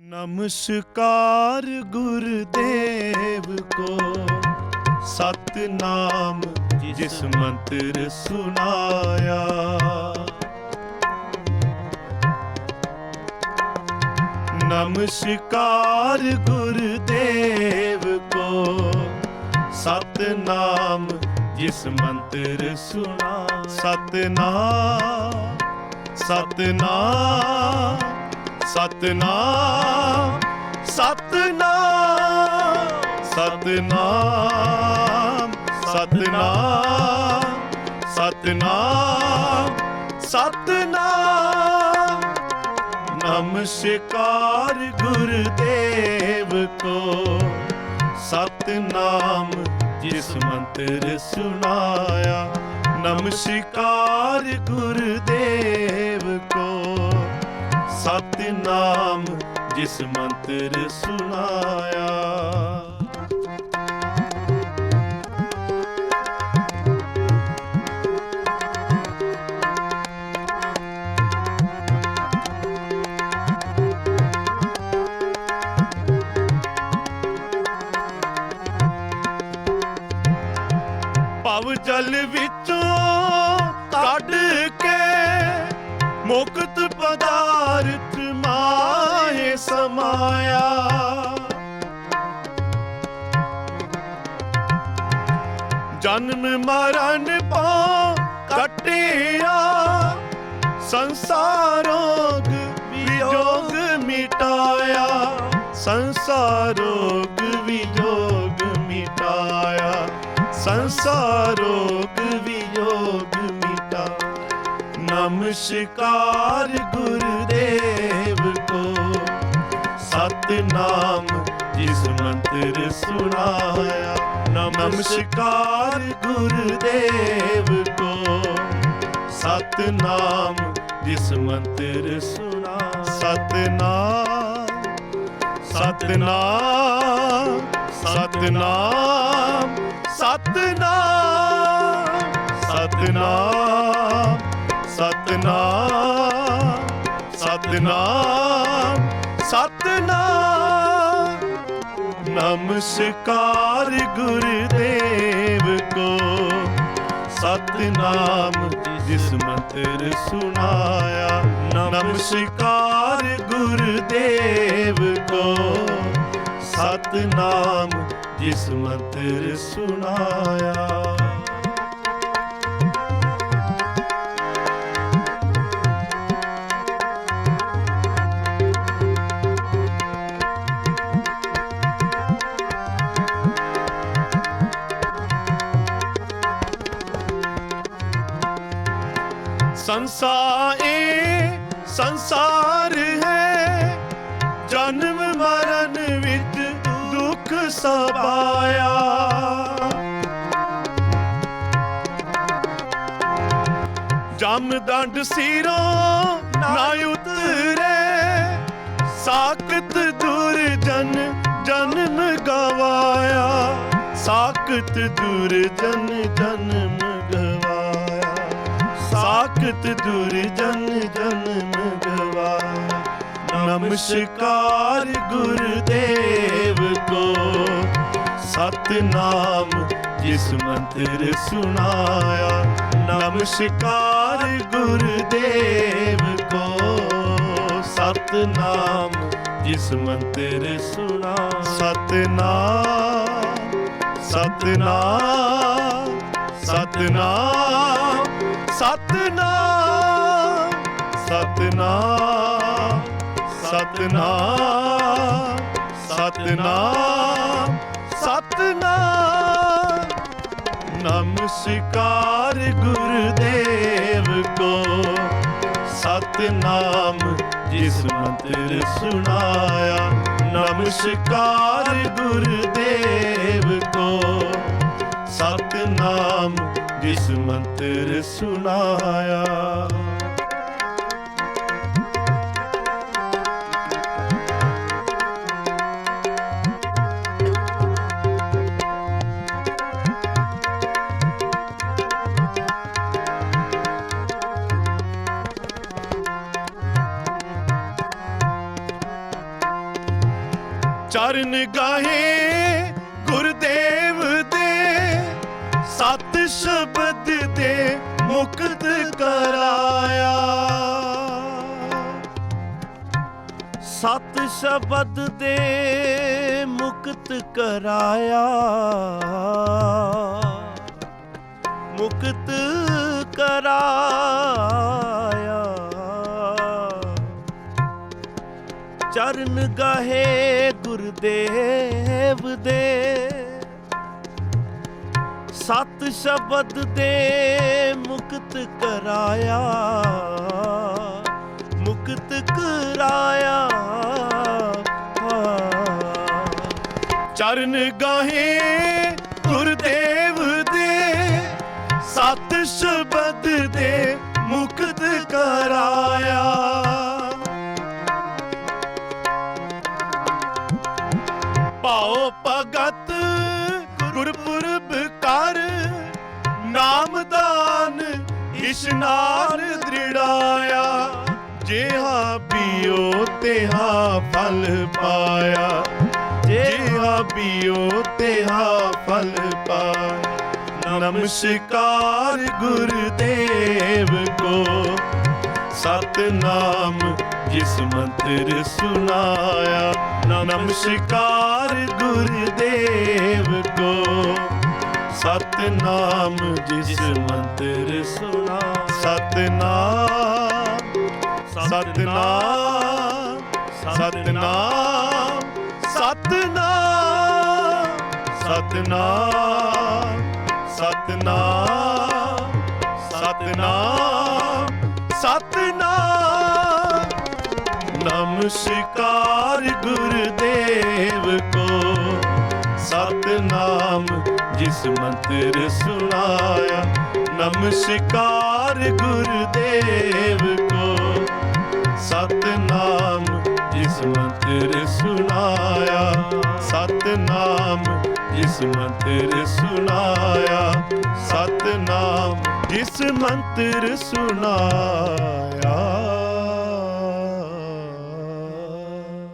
ਨਮਸਕਾਰ ਗੁਰਦੇਵ ਕੋ ਸਤਨਾਮ ਜਿਸ ਮੰਤਰ ਸੁਨਾਇਆ ਨਮਸਕਾਰ ਗੁਰਦੇਵ ਕੋ ਸਤਨਾਮ ਜਿਸ ਮੰਤਰ ਸੁਣਾ ਸਤਨਾਮ ਸਤਨਾਮ ਸਤਨਾਮ ਸਤਨਾਮ ਸਤਨਾਮ ਸਤਨਾਮ ਸਤਨਾਮ ਸਤਨਾਮ। ਨਮਸਕਾਰ ਗੁਰਦੇਵ ਕੋ, ਸਤਨਾਮ ਜਿਸ ਮੰਤਰ ਸੁਨਾਇਆ ਨਮਸਕਾਰ ਗੁਰਦੇਵ ਸਤਨਾਮ ਜਿਸ ਮੰਤਰ ਸੁਨਾਇਆ ਭਵ ਜਲ ਵਿੱਚੋਂ ਕੱਢ ਕੇ ਮੁਕਤ ਪਦਾਰਥ ਸਮਾਇਆ ਜਨਮ ਮਰਨ ਪਾ ਕਟਿਆ। ਸੰਸਾਰੋਗ ਵਿਯੋਗ ਮਿਟਾਇਆ। ਸੰਸਾਰੋਗ ਵਿਯੋਗ ਮਿਟਾਇਆ। ਸੰਸਾਰੋਗ ਵਿਯੋਗ ਮਿਟਾ ਨਮਸਕਾਰ ਗੁਰਦੇਵ। ਸਤਨਾਮ ਜਿਸ ਮੰਤਰ ਸੁਨਾਇਆ ਨਮਸਕਾਰ ਗੁਰਦੇਵ ਕੋ। ਸਤਨਾਮ ਜਿਸ ਮੰਤਰ ਸੁਨਾ ਸਤਨਾਮ ਸਤਨਾਮ ਸਤਨਾਮ ਸਤਨਾਮ ਸਤਨਾਮ ਸਤਨਾਮ ਸਤਨਾਮ। ਨਮਸਕਾਰ ਗੁਰਦੇਵ ਕੋ। ਸਤਨਾਮ ਜਿਸ ਮੰਤਰ ਸੁਨਾਇਆ ਨਮਸਕਾਰ ਗੁਰਦੇਵ ਕੋ। ਸਤਨਾਮ ਜਿਸ ਮੰਤਰ ਸੁਨਾਇਆ ਸੰਸਾਰੇ ਸੰਸਾਰ ਹੈ। ਜਨਮ ਮਰਨ ਵਿੱਚ ਦੁੱਖ ਸਬਾਇਆ ਜਮ ਦੰਡ ਸਿਰੋਂ ਨਾ ਉਤਰੇ। ਸਾਖਤ ਦੁਰਜਨ ਜਨਮ ਗਵਾਇਆ। ਸਾਖਤ ਦੁਰਜਨ ਜਨਮ सकत दुर जन जन्म गवा नमस्कार गुरुदेव को सतनाम जिस मंत्र सुनाया नमस्कार गुरुदेव को सतनाम जिस मंत्र सुना सतनाम सतनाम सतनाम ਸਤਨਾਮ ਸਤਨਾਮ ਸਤਨਾਮ ਸਤਨਾਮ ਸਤਨਾਮ। ਨਮਸਕਾਰ ਗੁਰਦੇਵ ਕੋ, ਸਤਨਾਮ ਜਿਸ ਮੰਤਰ ਸੁਨਾਇਆ ਨਮਸਕਾਰ ਗੁਰਦੇਵ ਕੋ ਸਤਨਾਮ ਜਿਸ ਮੰਤਰ ਸੁਨਾਇਆ। ਚਰਨ ਗਾਹੇ ਸ਼ਬਦ ਦੇ ਮੁਕਤ ਕਰਾਇਆ। ਸਤ ਸ਼ਬਦ ਦੇ ਮੁਕਤ ਕਰਾਇਆ। ਮੁਕਤ ਕਰਾਇਆ। ਚਰਨ ਗਾਹੇ ਗੁਰਦੇਵ ਦੇ ਸ਼ਬਦ ਦੇ ਮੁਕਤ ਕਰਾਇਆ ਮੁਕਤ ਕਰਾਇਆ। ਚਰਨ ਗਾਹੇ ਗੁਰਦੇਵ ਦੇ, ਸਤ ਸ਼ਬਦ ਦੇ ਮੁਕਤ ਕਰਾਇਆ। ਇਸ਼ਨਾਨ ਦ੍ਰਿੜਾਇਆ, ਜਿਹਾ ਪੀਓ ਤੇਹਾ ਫਲ ਪਾਇਆ। ਜਿਹਾ ਪੀਓ ਤੇਹਾ ਫਲ ਪਾਇਆ। ਨਮਸਕਾਰ ਗੁਰਦੇਵ ਕੋ, ਸਤਨਾਮ ਜਿਸ ਮੰਤਰ ਸੁਨਾਇਆ। ਨਮਸਕਾਰ ਗੁਰਦੇਵ ਕੋ ਸਤਨਾਮ ਜਿਸ ਮੰਤਰ ਸੁਨਾ ਸਤਨਾਮ ਸਤਨਾਮ ਸਤਨਾਮ ਸਤਨਾਮ ਸਤਨਾਮ ਸਤਨਾਮ ਸਤਨਾਮ ਸਤਨਾਮ। ਨਮਸਕਾਰ ਗੁਰਦੇਵ ਕੋ। ਸਤਨਾਮ ਜਿਸ ਮੰਤਰ ਸੁਨਾਇਆ ਨਮਸਕਾਰ ਗੁਰਦੇਵ ਕੋ। ਸਤਨਾਮ ਜਿਸ ਮੰਤਰ ਸੁਨਾਇਆ ਸਤਨਾਮ ਜਿਸ ਮੰਤਰ ਸੁਨਾਇਆ ਸਤਨਾਮ ਜਿਸ ਮੰਤਰ ਸੁਨਾਇਆ